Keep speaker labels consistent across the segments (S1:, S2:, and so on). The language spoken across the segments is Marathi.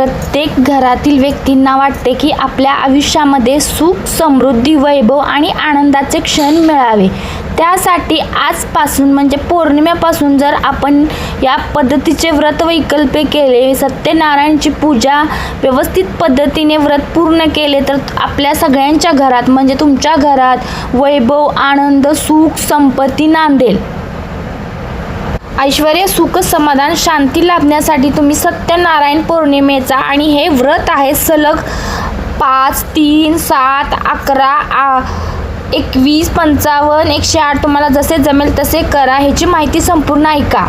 S1: प्रत्येक घरातील व्यक्तींना वाटते की आपल्या आयुष्यामध्ये सुख समृद्धी वैभव आणि आनंदाचे क्षण मिळावे. त्यासाठी आजपासून म्हणजे पौर्णिमेपासून जर आपण या पद्धतीचे व्रत वैकल्पे केले सत्यनारायणची पूजा व्यवस्थित पद्धतीने व्रत पूर्ण केले तर आपल्या सगळ्यांच्या घरात म्हणजे तुमच्या घरात वैभव आनंद सुख संपत्ती नांदेल. ऐश्वर सुख समाधान शांती लाभण्यासाठी तुम्ही सत्यनारायण पौर्णिमेचा आणि हे व्रत आहे सलग पाच तीन सात अकरा आ एकवीस पंचावन्न एकशे आठ तुम्हाला जसे जमेल तसे करा. ह्याची माहिती संपूर्ण ऐका.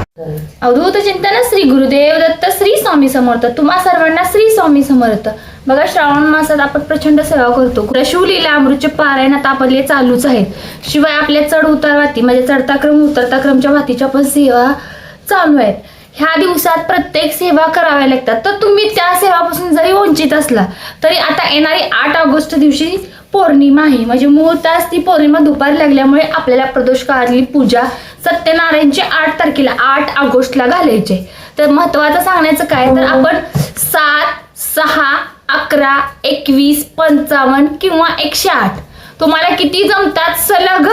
S1: अवधूत चिंतन श्री गुरुदेव दत्त श्री स्वामी समर्थ. तुम्हा सर्वांना श्री स्वामी समर्थ. बघा श्रावण मासात आपण प्रचंड सेवा करतो. शिवलीला अमृतचे पारायण आता आपले चालूच आहेत शिवाय आपल्या चढ उतार वाती म्हणजे चढता क्रम उतरता क्रमच्या वातीच्या पण सेवा चालू आहेत ह्या दिवसात प्रत्येक सेवा कराव्या लागतात. तर तुम्ही त्या सेवापासून जरी वंचित असला तरी आता येणारी आठ ऑगस्ट दिवशी पौर्णिमा आहे. म्हणजे मुहूर्तास ती पौर्णिमा दुपारी लागल्यामुळे आपल्याला प्रदोष काळातली पूजा सत्यनारायणची आठ तारखेला आठ ऑगस्टला घालायचे तर महत्वाचं सांगण्याचं काय? तर आपण सात सहा अकरा एकवीस पंचावन्न किंवा एकशे आठ. तुम्हाला किती जमतात? सलग.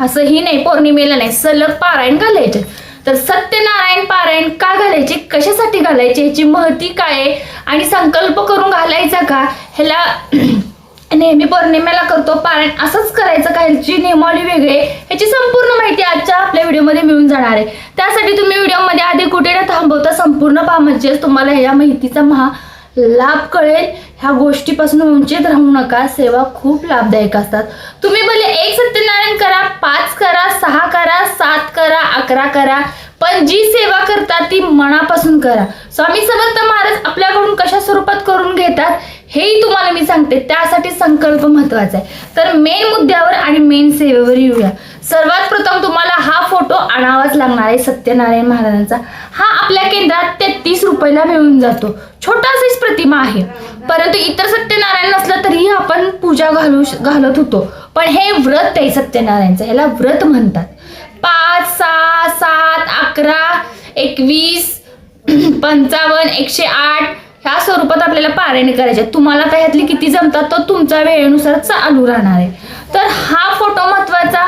S1: असंही नाही पौर्णिमेला नाही. सलग पारायण घालायचे. तर सत्यनारायण पारायण का घालायचे? कशासाठी घालायचे? ह्याची महती काय आहे? आणि संकल्प करून घालायचा का? ह्याला नेहमी पौर्णिमेला करतो. पारायण असंच करायचं. का नियमावली वेगळी आहे. ह्याची संपूर्ण माहिती आजच्या आपल्या व्हिडिओमध्ये मिळून जाणार आहे. त्यासाठी तुम्ही व्हिडिओमध्ये आधी कुठे न थांबवता संपूर्ण पहा. म्हणजेच तुम्हाला ह्या माहितीचा महा लाभ कळेल. ह्या गोष्टीपासून वंचित राहू नका. सेवा खूप लाभदायक असतात. तुम्ही भले एक सत्यनारायण करा पाच करा सहा करा सात करा अकरा करा पण जी सेवा करतात ती मनापासून करा. स्वामी समर्थ महाराज आपल्याकडून कशा स्वरूपात करून घेतात? हेही तुम्हाला मी सांगते त्यासाठी संकल्प महत्त्वाचा आहे. तर मेन मुद्द्यावर आणि मेन सेवेवर येऊया. सर्वात प्रथम तुम्हाला हा फोटो आणावाच लागणार आहे सत्यनारायण महाराजांचा. हा आपल्या केंद्रात तेहतीस रुपयाला मिळून जातो. छोटासीच प्रतिमा आहे. परंतु इतर सत्यनारायण नसलं तरीही आपण पूजा घालू घालत होतो. पण हे व्रत आहे सत्यनारायणचं ह्याला व्रत म्हणतात. पाच सहा सात अकरा एकवीस पंचावन्न एकशे आठ ह्या स्वरूपात आपल्याला पारायण करायचे तुम्हाला तर ह्यातली किती जमतात तो तुमच्या वेळेनुसार चालू राहणार आहे. तर हा फोटो महत्त्वाचा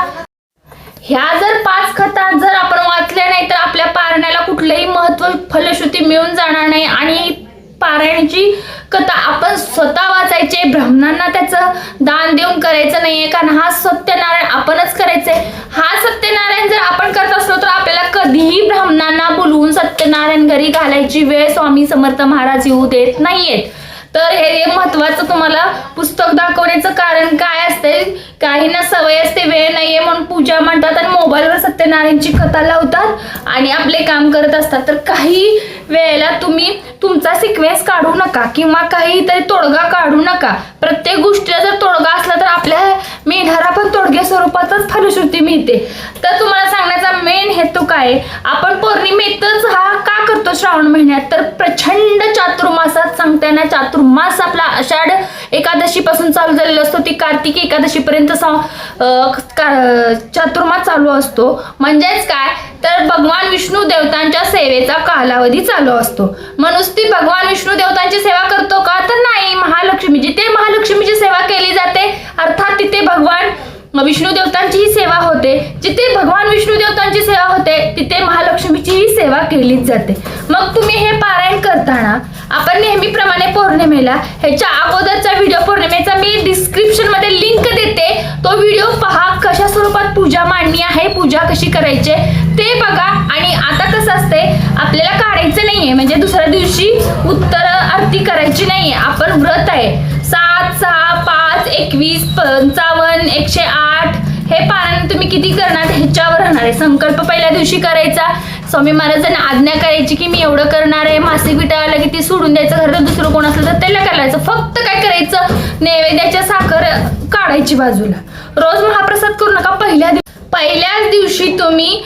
S1: ह्या जर पाच खतात जर आपण वाचल्या नाही तर आपल्या पारण्याला कुठलंही महत्त्व फलश्रुती मिळून जाणार नाही. आणि पारायणाची कथा आपण स्वतः वाचायचे ब्राह्मणांना त्याचं दान देऊन करायचं नाहीये कारण हा सत्यनारायण आपणच करायचंय हा सत्यनारायण जर आपण करत असलो तर आपल्याला कधीही ब्राह्मणांना बोलवून सत्यनारायण घरी घालायची वेळ स्वामी समर्थ महाराज येऊ देत नाहीयेत. तर हे महत्वाचं तुम्हाला पुस्तक दाखवण्याचं कारण काय असते? काहींना सवय असते वेळ नाहीये म्हणून पूजा म्हणतात आणि मोबाईलवर सत्यनारायणची कथा लावतात आणि आपले काम करत असतात. तर काही वेळेला तुम्ही तुमचा सिक्वेन्स काढू नका किंवा काहीतरी तोडगा काढू नका. प्रत्येक गोष्टीला जर तोडगा असला तर आपल्या मेढारा पण तोडग्या स्वरूपातच फलश्रुती मिळते. तर तुम्हाला सांगण्याचा मेन हेतू काय? आपण पौर्णिमेतच हा का करतो श्रावण महिन्यात? तर प्रचंड चातुर्मासात सांगताना चातुर्मास मास आपला आषाढ एकादशी पासून चालू झालेला असतो. ती कार्तिकी एकादशी पर्यंत चातुर्मास चालू असतो. म्हणजेच काय? तर भगवान विष्णू देवतांच्या सेवेचा कालावधी चालू असतो. मनुस्ती ती भगवान विष्णू देवतांची सेवा करतो का तर नाही महालक्ष्मी जिथे महालक्ष्मीची सेवा केली जाते अर्थात तिथे भगवान विष्णू देवतांचीही सेवा होते. जिथे भगवान विष्णू देवतांची सेवा होते तिथे महालक्ष्मीचीही सेवा केलीच जाते. मग तुम्ही हे पारायण करताना आपण नेहमीप्रमाणे पौर्णिमेला ह्याच्या अगोदरचा व्हिडिओ पौर्णिमेचा मी डिस्क्रिप्शनमध्ये लिंक देते. तो व्हिडिओ पहा कशा स्वरूपात पूजा मांडणी आहे पूजा कशी करायची ते बघा. आणि आता कसं असते आपल्याला काढायचं नाहीये. म्हणजे दुसऱ्या दिवशी उत्तर आरती करायची नाहीये. आपण व्रत आहे. सात सहा पाच एकवीस पंचावन्न एकशे आठ. हे पारायण तुम्ही किती करणार? ह्याच्यावर राहणार आहे. संकल्प पहिल्या दिवशी करायचा. स्वामी महाराजांनी आज्ञा करायची की मी एवढं करणार आहे. मासिक विटाळला की ती सोडून द्यायचं. घरात दुसरं कोण असलं तर त्याला करायचं फक्त काय करायचं? नैवेद्याच्या साखर काढायची बाजूला. रोज महाप्रसाद करू नका. पहिल्या दिवशी पहिल्याच दिवशी तुम्ही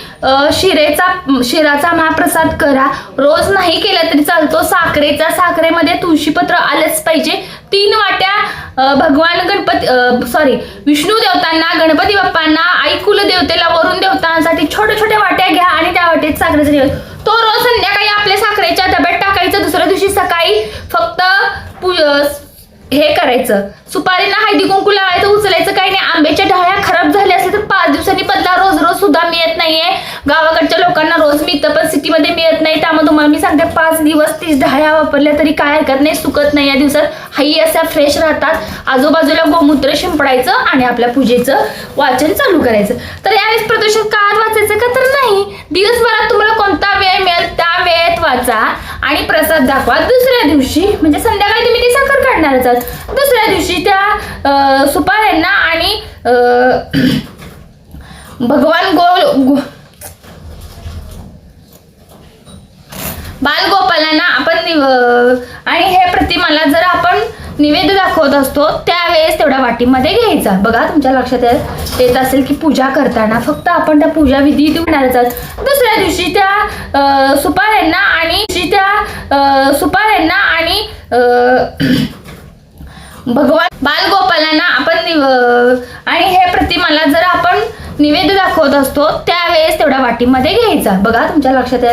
S1: शिरेचा शिराचा महाप्रसाद करा. रोज नाही केला तरी चालतो. साखरेचा साखरेमध्ये तुळशीपत्र आलंच पाहिजे. तीन वाट्या भगवान गणपती सॉरी विष्णू देवतांना गणपती बाप्पांना आई कुलदेवतेला वरुण देवतांसाठी छोट्या छोट्या वाट्या घ्या आणि त्या वाटेत साखरेचा दिवस तो रोज संध्याकाळी आपल्या साखरेच्या डब्यात टाकायचं. दुसऱ्या दिवशी सकाळी फक्त पु- हे करायचं. सुपारीला हळदी कुंकू लावायचं उचलायचं काही नाही. आंब्याच्या ढाळ्या खराब झाल्या असल्या तर पाच दिवसांनी बदला रोज रोज सुद्धा मिळत नाहीये. गावाकडच्या लोकांना रोज मिळतं पण सिटीमध्ये मिळत नाही. त्यामुळे तुम्हाला मी सांगते पाच दिवस तीच ढाळ्या वापरल्या तरी काय हरकत नाही सुकत नाही या दिवसात. हाई अशा फ्रेश राहतात. आजूबाजूला गोमूत्र शिंपडायचं आणि आपल्या पूजेचं वाचन चालू करायचं. तर यावेळेस प्रदूषण काळात वाचायचं का तर नाही? दिवसभरात तुम्हाला कोणता वेळ मिळेल त्या वेळेत वाचा. आणि प्रसाद दाखवा दुसऱ्या दिवशी. म्हणजे संध्याकाळी तुम्ही ती साखर काढणारच दुसऱ्या दिवशी त्या सुपाऱ्यांना आणि भगवान गो गो- बालगोपालांना आपण आणि हे प्रतिमाला जर आपण निवेद दाखवत असतो त्यावेळेस तेवढ्या वाटीमध्ये घ्यायचा. बघा तुमच्या लक्षात येत असेल की पूजा करताना फक्त आपण त्या पूजा विधी करणारच दुसऱ्या दिवशी त्या अं, सुपाऱ्यांना आणि त्या अं, सुपाऱ्यांना आणि अं, भगवान बालगोपालांना आपण निव- आणि हे प्रतिमाला जर आपण निवेद दाखवत असतो त्यावेळेस तेवढ्या वाटीमध्ये घ्यायचा. बघा तुमच्या लक्षात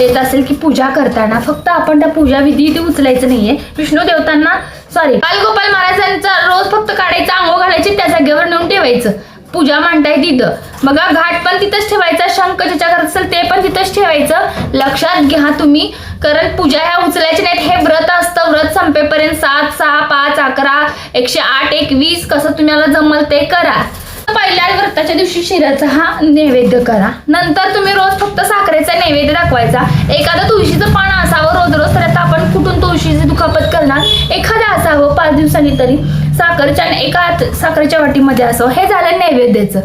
S1: येत असेल की पूजा करताना फक्त आपण त्या पूजा विधी इथे उचलायचं नाहीये. विष्णू देवतांना सॉरी बालगोपाल महाराजांचा रोज फक्त काढायचा आंघोळ घालायची त्या जागेवर नेऊन ठेवायचं. पूजा मांडताय तिथं. बघा घाट पण तिथंच ठेवायचा शंख ज्याच्या घरात असेल ते पण तिथंच ठेवायचं. लक्षात घ्या तुम्ही कारण पूजा ह्या उचलायच्या नाहीत. हे व्रत असतं व्रत संपेपर्यंत सात सहा पाच अकरा एकशे आठ एकवीस कसं तुम्हाला जमल ते करा. पहिल्या व्रताच्या दिवशी शिऱ्याचा हा नैवेद्य करा. नंतर तुम्ही रोज फक्त साखरेचा नैवेद्य दाखवायचा. एखादं तुळशीचं पान असावं रोज रोज तर आता आपण कुठून तुळशीची दुखापत करणार? एखादं असावं पाच दिवसांनी तरी. साखरच्या एका साखरेच्या वाटीमध्ये असो हे झालं नैवेद्याचं.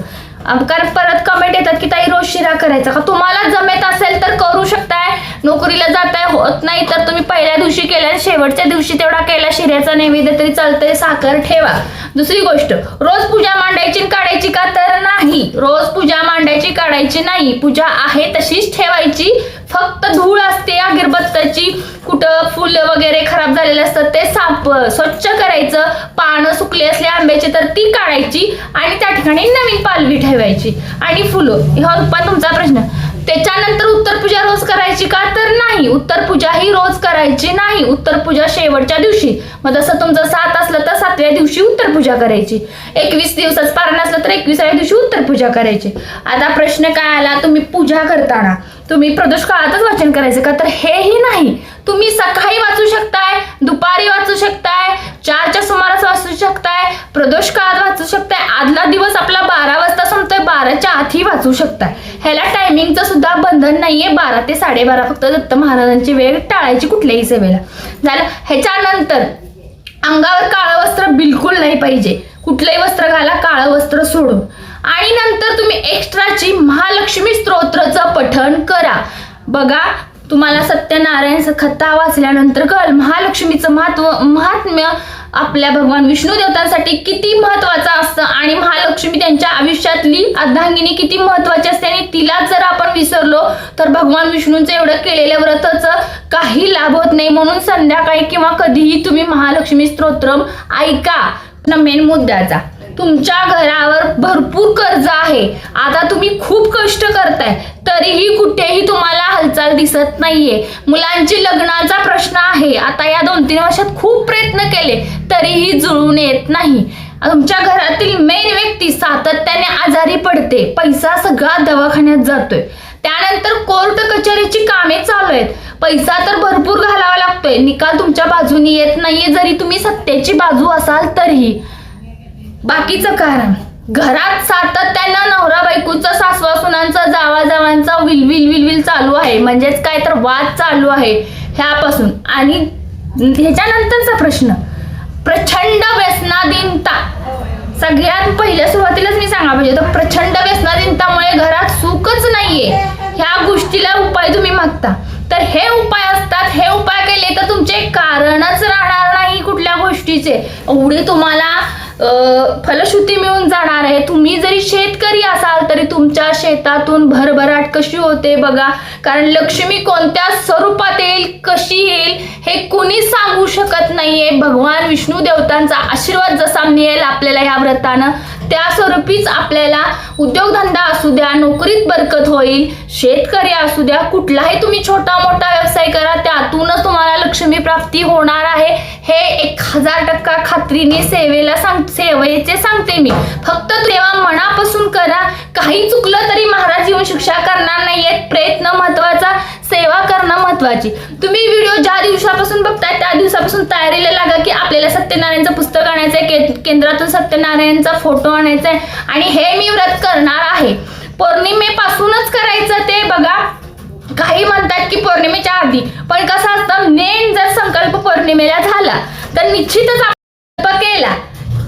S1: कारण परत कमेंट येतात की ताई रोज शिरा करायचा का? तुम्हाला जमेत असेल तर करू शकताय. नोकरीला जाताय होत नाही तर तुम्ही पहिल्या दिवशी केल्या शेवटच्या दिवशी तेवढा केला. शिऱ्याचा नैवेद्य तरी चालतंय साखर ठेवा. दुसरी गोष्ट रोज पूजा मांडायची काढायची का? तर नाही. रोज पूजा मांडायची काढायची नाही. पूजा आहे तशीच ठेवायची. फक्त धूळ असते अगरबत्ताची. कुठं फुलं वगैरे खराब झालेले असतात ते साप स्वच्छ करायचं. पानं सुकली असले आंब्याची तर ती काढायची. आणि त्या ठिकाणी नवीन पालवी ठेवायची. आणि फुलं हा पण तुमचा प्रश्न. त्याच्यानंतर उत्तर पूजा रोज करायची का? तर नाही. उत्तर पूजा ही रोज करायची नाही. उत्तर पूजा शेवटच्या दिवशी. मग जसं तुमचं सात असलं तर सातव्या दिवशी उत्तर पूजा करायची. एकवीस दिवसाच पारण असलं तर एकविसाव्या दिवशी उत्तर पूजा करायची. आता प्रश्न काय आला? तुम्ही पूजा करताना. तुम्ही प्रदोष काळातच वाचन करायचं का? तर हेही नाही. तुम्ही सकाळी वाचू शकताय दुपारी वाचू शकताय चारच्या सुमारास वाचू शकताय प्रदोष काळात वाचू शकताय आदला दिवस आपला बारा वाजता संपतोय बाराच्या आतही वाचू शकताय. ह्याला टायमिंगचं सुद्धा बंधन नाहीये बारा ते साडेबारा फक्त दत्त महाराजांची वेळ टाळायची कुठल्याही सेवेला. झालं. ह्याच्यानंतर अंगावर काळं वस्त्र बिलकुल नाही पाहिजे. कुठलंही वस्त्र घाला काळं वस्त्र सोडून. आणि नंतर तुम्ही एक्स्ट्राची महालक्ष्मी स्तोत्रचं पठण करा. बघा तुम्हाला सत्यनारायण कथा वाचल्यानंतर कळ महालक्ष्मीचं महत्त्व महात्म्य आपल्या भगवान विष्णू देवतांसाठी किती महत्वाचं असतं आणि महालक्ष्मी त्यांच्या आयुष्यातली अर्धांगिनी किती महत्वाची असते आणि तिला जर आपण विसरलो तर भगवान विष्णूंचं एवढं केलेल्या व्रताचं काही लाभ होत नाही. म्हणून संध्याकाळी किंवा कधीही तुम्ही महालक्ष्मी स्तोत्रम ऐका. मेन मुद्द्याचा. तुमच्या घरावर भरपूर कर्ज आहे. आता तुम्ही खूप कष्ट करताय. तरीही कुठेही तुम्हाला हालचाल दिसत नाहीये. मुलांची लग्नाचा प्रश्न आहे. आता या दोन तीन वर्षात खूप प्रयत्न केले तरीही जुळून येत नाही. तुमच्या घरातील मेन व्यक्ती सातत्याने आजारी पडते. पैसा सगळा दवाखान्यात जातोय. त्यानंतर कोर्ट कचेरीची कामे चालू आहेत. पैसा तर भरपूर घालावा लागतोय. निकाल तुमच्या बाजूनी येत नाहीये. जरी तुम्ही सत्तेची बाजू असाल तरीही. बाकीचं कारण? घरात सातत्यानं नवरा बायकोचं सासवा जावाजावांचा जावा जावांचा विलविल विलविल चालू आहे. म्हणजेच काय तर वाद चालू आहे ह्यापासून. आणि ह्याच्यानंतरचा प्रश्न प्रचंड व्यसनाधीनता. सगळ्यात पहिल्या सुरुवातीलाच मी सांगा पाहिजे तर प्रचंड व्यसनाधीनतामुळे घरात सुखच नाहीये. ह्या गोष्टीला उपाय तुम्ही मागता. तर हे उपाय असतात हे उपाय केले तर तुमचे कारणच राहणार नाही कुठल्या गोष्टीचे. एवढे तुम्हाला फलश्रुती मिळून जाणार आहे. तुम्ही जरी शेतकरी असाल तरी तुमच्या शेतातून भरभराट कशी होते बघा. कारण लक्ष्मी कोणत्या स्वरूपात येईल कशी येईल हे कुणी सांगू शकत नाहीये. भगवान विष्णू देवतांचा आशीर्वाद जसा मिळेल आपल्याला या व्रतानं त्या स्वरूपीच आपल्याला उद्योगधंदा असू द्या नोकरीत बरकत होईल शेतकरी असू द्या कुठलाही तुम्ही छोटा मोठा व्यवसाय करा त्यातूनच तुम्हाला लक्ष्मी प्राप्ती होणार आहे. हे एक हजार टक्का खात्रीने सेवेला सांग सेवेचे सांगते मी. फक्त तेव्हा मनापासून करा. काही चुकलं तरी महाराज येऊन शिक्षा करणार नाहीयेत. प्रयत्न महत्त्वाचा सेवा करणं महत्वाची तुम्ही व्हिडिओ ज्या दिवसापासून बघता दिवसापासून तयारीला लागा की आपल्याला सत्यनारायणचं पुस्तक आणायचं आहे के केंद्रातून सत्यनारायणचा फोटो आणायचा आहे आणि हे मी व्रत करणार आहे. पौर्णिमेपासूनच करायचं ते बघा. काही म्हणतात की पौर्णिमेच्या आधी. पण कसं असतं मेन जर संकल्प पौर्णिमेला झाला तर निश्चितच आपण संकल्प केला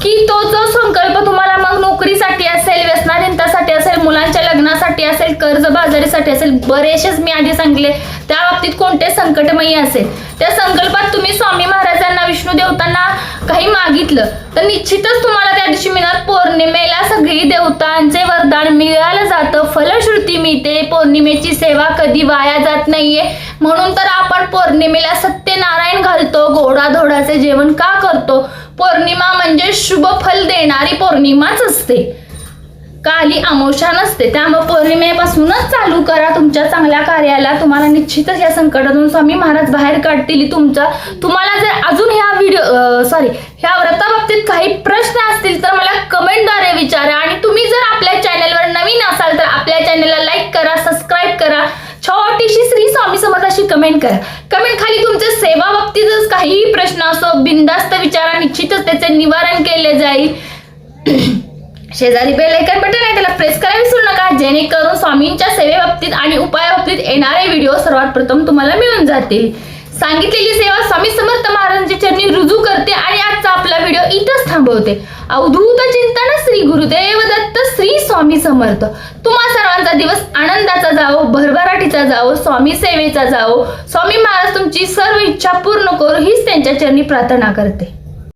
S1: की तो जो संकल्प तुम्हाला मग नोकरीसाठी असेल व्यसनाधीनतासाठी असेल मुलांच्या लग्नासाठी असेल कर्ज बाजारीसाठी असेल बरेचसेच मी आधी सांगितले त्या बाबतीत कोणते संकटमयी असेल? त्या संकल्पात तुम्ही स्वामी महाराजांना विष्णू देवतांना काही मागितलं तर निश्चितच तुम्हाला त्या दिवशी मिळणार पौर्णिमेला सगळी देवतांचे वरदान. मिळालं जातं फलश्रुती मिळते पौर्णिमेची सेवा कधी वाया जात नाहीये. म्हणून तर आपण पौर्णिमेला सत्यनारायण घालतो गोडाधोडाचे जेवण का करतो? पौर्णिमा म्हणजे शुभ फल देणारी पौर्णिमाच असते. काली अमावस्या नसते. त्यामुळे पौर्णिमेपासूनच चालू करा तुमच्या चांगल्या कार्याला. तुम्हाला निश्चितच या संकटातून स्वामी महाराज बाहेर काढतील. तुमचा तुम्हाला जर अजून ह्या व्हिडिओ सॉरी ह्या व्रताबाबतीत काही प्रश्न असतील तर मला कमेंटद्वारे विचारा. आणि तुम्ही जर आपल्या चॅनलवर नवीन असाल तर आपल्या चॅनलला लाईक करा सबस्क्राईब करा. छोटीशी श्री स्वामी समर्थाशी कमेंट करा. कमेंट खाली तुमच्या सेवा बाबतीतच काहीही प्रश्न असो बिंदास्त विचारा. निश्चितच त्याचे निवारण केले जाईल. शेजारी बेल ऐकन बटन आहे त्याला प्रेस करायला विसरू नका. जेणेकरून स्वामींच्या सेवेबाबतीत आणि उपायाबाबतीत येणारे व्हिडिओ सर्वात प्रथम तुम्हाला मिळून जातील. सांगितलेली सेवा स्वामी समर्थ महाराजांच्या चरणी रुजू करते आणि आजचा आपला व्हिडिओ इथंच थांबवते. अवधूत चिंतन श्री गुरुदेव दत्त श्री स्वामी समर्थ. तुम्हा सर्वांचा दिवस आनंदाचा जावो भरभराटीचा जावो स्वामी सेवेचा जावो. स्वामी महाराज तुमची सर्व इच्छा पूर्ण करू हीच त्यांच्या चरणी प्रार्थना करते.